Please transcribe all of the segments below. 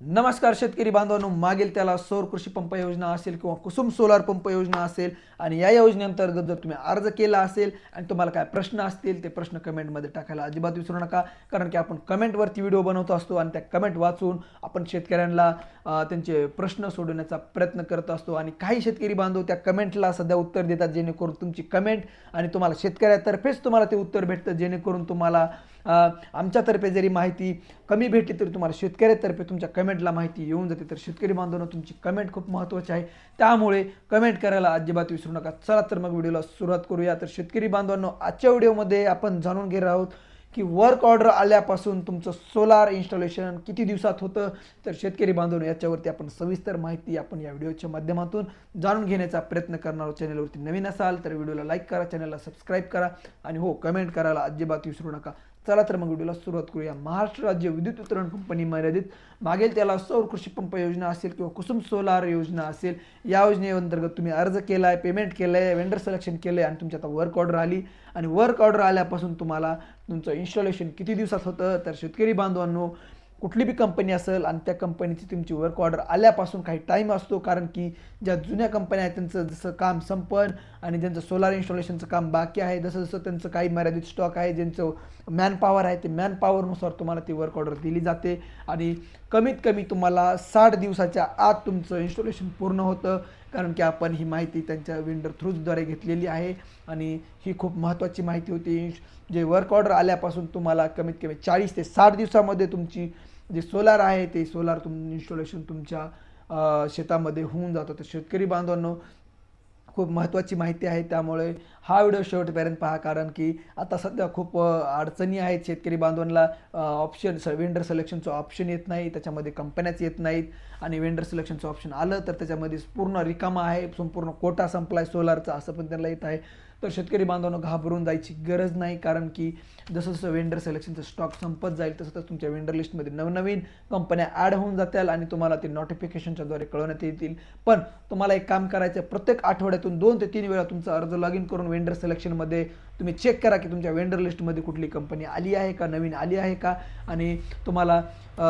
नमस्कार शेतकरी बांधवांनो मागील त्याला सौर कृषी पंप योजना असेल किंवा कुसुम सोलार पंप योजना असेल आणि या योजनेअंतर्गत जर तुम्ही अर्ज केला असेल आणि तुम्हाला काय प्रश्न असतील ते प्रश्न कमेंटमध्ये टाकायला अजिबात विसरू नका. कारण की आपण कमेंटवरती व्हिडिओ बनवतो असतो आणि त्या कमेंट वाचून आपण शेतकऱ्यांना त्यांचे प्रश्न सोडवण्याचा प्रयत्न करत असतो. आणि काही शेतकरी बांधव त्या कमेंटला सध्या उत्तर देतात जेणेकरून तुमची कमेंट आणि तुम्हाला शेतकऱ्यातर्फेच तुम्हाला ते उत्तर भेटतं जेणेकरून तुम्हाला आमच्यातर्फे जरी माहिती कमी भेटली तरी तुम्हाला शेतकऱ्यातर्फे तुमच्या कमेंटला माहिती येऊन जाते. तर शेतकरी बांधवांनो तुमची कमेंट खूप महत्त्वाची आहे. त्यामुळे कमेंट करायला अजिबात विसरू नका. चला तर मग व्हिडिओला सुरुवात करूया. तर शेतकरी बांधवांनो आजच्या व्हिडिओमध्ये आपण जाणून घेणार आहोत की वर्क ऑर्डर आल्यापासून तुमचं सोलार इन्स्टॉलेशन किती दिवसात होतं? तर शेतकरी बांधवांनो याच्यावरती आपण सविस्तर माहिती आपण या व्हिडिओच्या माध्यमातून जाणून घेण्याचा प्रयत्न करणार चॅनलवरती नवीन असाल तर व्हिडिओला लाईक करा चॅनलला सबस्क्राईब करा आणि हो कमेंट करायला अजिबात विसरू नका. चला तर मग व्हिडिओला सुरुवात करूया. महाराष्ट्र राज्य विद्युत वितरण कंपनी मर्यादित मागेल त्याला सौर कृषी पंप योजना असेल किंवा कुसुम सोलार योजना असेल या योजनेअंतर्गत तुम्ही अर्ज केला आहे पेमेंट केलं आहे वेंडर सिलेक्शन केलं आहे आणि तुमची आता वर्क ऑर्डर आली. आणि वर्क ऑर्डर आल्यापासून तुम्हाला तुमचं इन्स्टॉलेशन किती दिवसात होतं? तर शेतकरी बांधवांनो कुठली बी कंपनी असेल आणि त्या कंपनीची तुमची वर्क ऑर्डर आल्यापासून काही टाईम असतो कारण की ज्या जुन्या कंपन्या आहेत त्यांचं जसं काम संपन आणि ज्यांचं सोलार इन्स्टॉलेशनचं काम बाकी आहे जसं जसं त्यांचं काही मर्यादित स्टॉक आहे ज्यांचं मॅनपॉवर आहे ते मॅनपॉवरनुसार तुम्हाला ती वर्क ऑर्डर दिली जाते. आणि कमीत कमी तुम्हाला साठ दिवसाच्या आत तुमचं इन्स्टॉलेशन पूर्ण होतं. कारण की आपण ही माहिती त्यांच्या विंडर थ्रूजद्वारे घेतलेली आहे आणि ही खूप महत्त्वाची माहिती होती. जे वर्क ऑर्डर आल्यापासून तुम्हाला कमीत कमी चाळीस ते साठ दिवसामध्ये तुमची जे सोलार आहे ते सोलार तुम इन्स्टॉलेशन तुमच्या शेतामध्ये होऊन जातं. तर शेतकरी बांधवांनो खूप महत्त्वाची माहिती आहे. त्यामुळे हा व्हिडिओ शेवटपर्यंत पहा. कारण की आता सध्या खूप अडचणी आहेत. शेतकरी बांधवांना ऑप्शन स वेंडर सिलेक्शनचं ऑप्शन येत नाही. त्याच्यामध्ये कंपन्याच येत नाहीत. आणि वेंडर सिलेक्शनचं ऑप्शन आलं तर त्याच्यामध्ये पूर्ण रिकामा आहे. संपूर्ण कोटा संपला आहे सोलारचा असं पण त्यांना येत आहे. तर शेतकरी बांधवांना घाबरून जायची गरज नाही कारण की जसं जसं वेंडर सिलेक्शनचं स्टॉक संपत जाईल तसं तसं तुमच्या वेंडर लिस्टमध्ये नवनवीन कंपन्या ॲड होऊन जातील आणि तुम्हाला ते नोटिफिकेशनच्याद्वारे कळवण्यात येतील. पण तुम्हाला एक काम करायचं आहे प्रत्येक आठवड्यातून दोन ते तीन वेळा तुमचा अर्ज लॉग इन करून वेंडर सिलेक्शनमध्ये तुम्ही चेक करा की तुमच्या वेंडर लिस्टमध्ये कुठली कंपनी आली आहे का नवीन आली आहे का? आणि तुम्हाला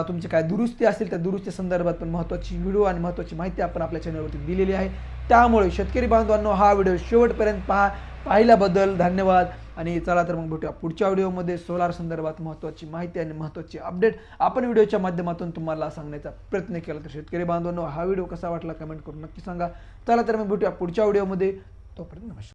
तुमची काय दुरुस्ती असेल त्या दुरुस्ती संदर्भात पण महत्त्वाची व्हिडिओ आणि महत्त्वाची माहिती आपण आपल्या चॅनलवरती दिलेली आहे. त्यामुळे शेतकरी बांधवांनो हा व्हिडिओ शेवटपर्यंत पहा. पाहिल्याबद्दल धन्यवाद. आणि चला तर मग भेटूया पुढच्या व्हिडिओमध्ये. सोलार संदर्भात महत्त्वाची माहिती आणि महत्त्वाची अपडेट आपण व्हिडिओच्या माध्यमातून तुम्हाला सांगण्याचा प्रयत्न केला. तर शेतकरी बांधवांनो हा व्हिडिओ कसा वाटला कमेंट करून नक्की सांगा. चला तर मग भेटूया पुढच्या व्हिडिओमध्ये. तोपर्यंत नमस्कार.